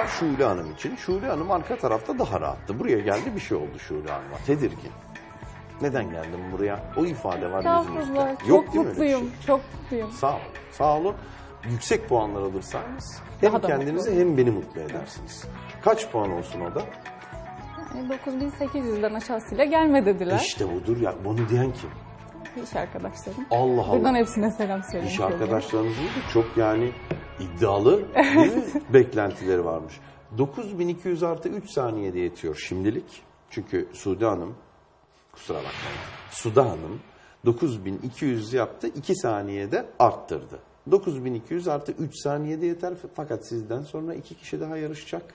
almışlar Şule Hanım için. Şule Hanım arka tarafta daha rahattı. Buraya geldi bir şey oldu Şule Hanım'a. Tedirgin. Neden geldim buraya? O ifade var yüzünüzde. Çok Yok değil mi öyle bir mutluyum. şey? Çok mutluyum. Sağ olun. Sağ olun. Yüksek puanlar alırsanız hem Daha da kendinizi hem beni mutlu edersiniz. Kaç puan olsun o da? Yani 9800'den aşağısıyla gelme dediler. İşte budur ya. Bunu diyen kim? İş arkadaşlarım. Allah Allah. Buradan hepsine selam söylemek İş arkadaşlarınızın da çok yani iddialı değil mi? beklentileri varmış. 9200 artı 3 saniyede yetiyor şimdilik. Çünkü Sude Hanım, kusura bakmayın, Suda Hanım 9200 yaptı 2 saniyede arttırdı. 9200 artı 3 saniyede yeter fakat sizden sonra iki kişi daha yarışacak.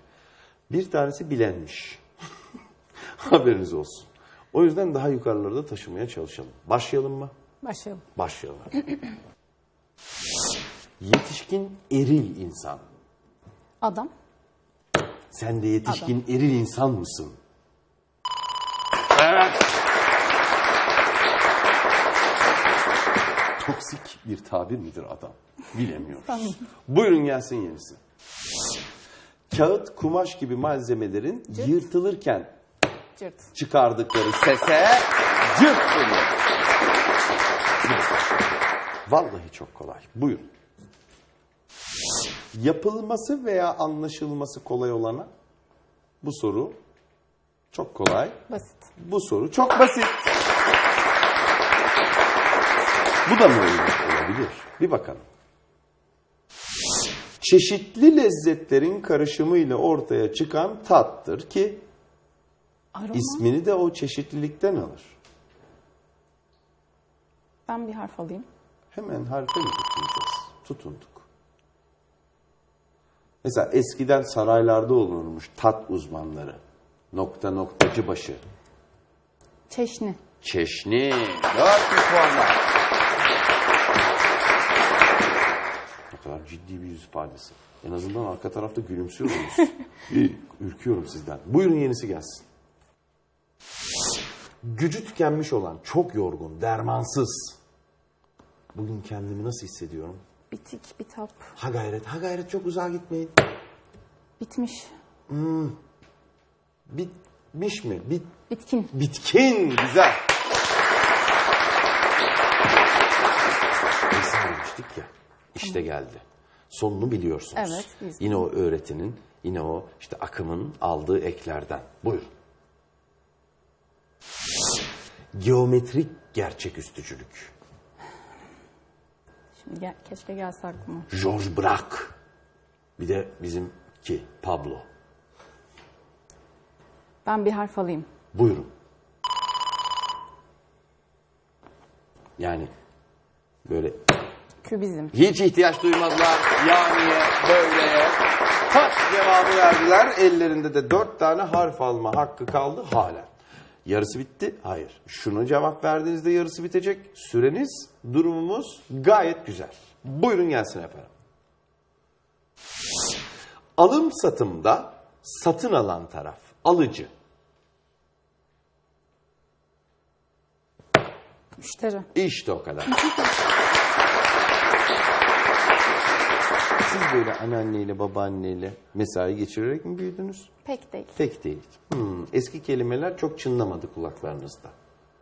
Bir tanesi bilenmiş. Haberiniz olsun. O yüzden daha yukarılarda taşımaya çalışalım. Başlayalım mı? Başlayalım. Başlayalım. Yetişkin eril insan. Adam. Sen de yetişkin eril insan mısın? Evet. Toksik bir tabir midir adam? Bilemiyoruz. Buyurun gelsin yenisi. Kağıt, kumaş gibi malzemelerin yırtılırken Cırt. çıkardıkları sese cırt deniyor. Vallahi çok kolay. Buyurun. Yapılması veya anlaşılması kolay olana bu soru çok kolay. Basit. Bu soru çok basit. Bu da mı olabilir? Bir bakalım. Çeşitli lezzetlerin karışımıyla ortaya çıkan tattır ki Aroma. ismini de o çeşitlilikten alır. Ben bir harf alayım. Hemen harfe mi tutunacağız? Tutunduk. Mesela eskiden saraylarda olurmuş tat uzmanları. Nokta noktacı başı. Çeşni. Çeşni. 400 puanlar. Ne kadar ciddi bir yüz ifadesi. En azından arka tarafta gülümsüyorsunuz. Bir ürküyorum sizden. Buyurun yenisi gelsin. Gücü tükenmiş olan, çok yorgun, dermansız. Bugün kendimi nasıl hissediyorum? Bitik, bitap. Ha gayret, ha gayret çok uzağa gitmeyin. Bitmiş. Bitmiş mi? Bit, Bitkin. bitkin. Güzel. Resim demiştik ya. İşte geldi. Sonunu biliyorsunuz. Evet, biz Yine o öğretinin, yine o işte akımın aldığı eklerden. Buyurun. Geometrik gerçeküstücülük. Keşke gelse aklıma. George Braque. Bir de bizimki Pablo. Ben bir harf alayım. Buyurun. Yani böyle Kübizm. hiç ihtiyaç duymadılar. Yani böyleye tak cevabı verdiler. Ellerinde de dört tane harf alma hakkı kaldı hala. Yarısı bitti. Hayır. Şunu cevap verdiğinizde yarısı bitecek. Süreniz, durumumuz gayet güzel. Buyurun gelsin efendim. Alım satımda satın alan taraf, alıcı. Müşteri. İşte o kadar. böyle anneanneyle, babaanneyle mesai geçirerek mi büyüdünüz? Pek değil. Pek değil. Hmm, eski kelimeler çok çınlamadı kulaklarınızda.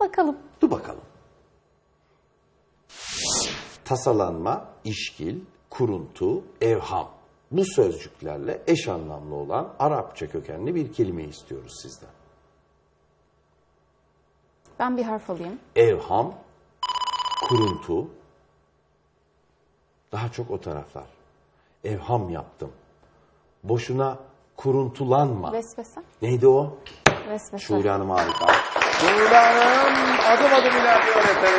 Bakalım. Dur bakalım. Tasalanma, işkil, kuruntu, evham. Bu sözcüklerle eş anlamlı olan Arapça kökenli bir kelime istiyoruz sizden. Ben bir harf alayım. evham, kuruntu, daha çok o taraflar. Evham yaptım. Boşuna kuruntulanma. Vesvese. Neydi o? Vesvese. Şule Hanım harika. Şule Hanım adım adım ilerliyor efendim.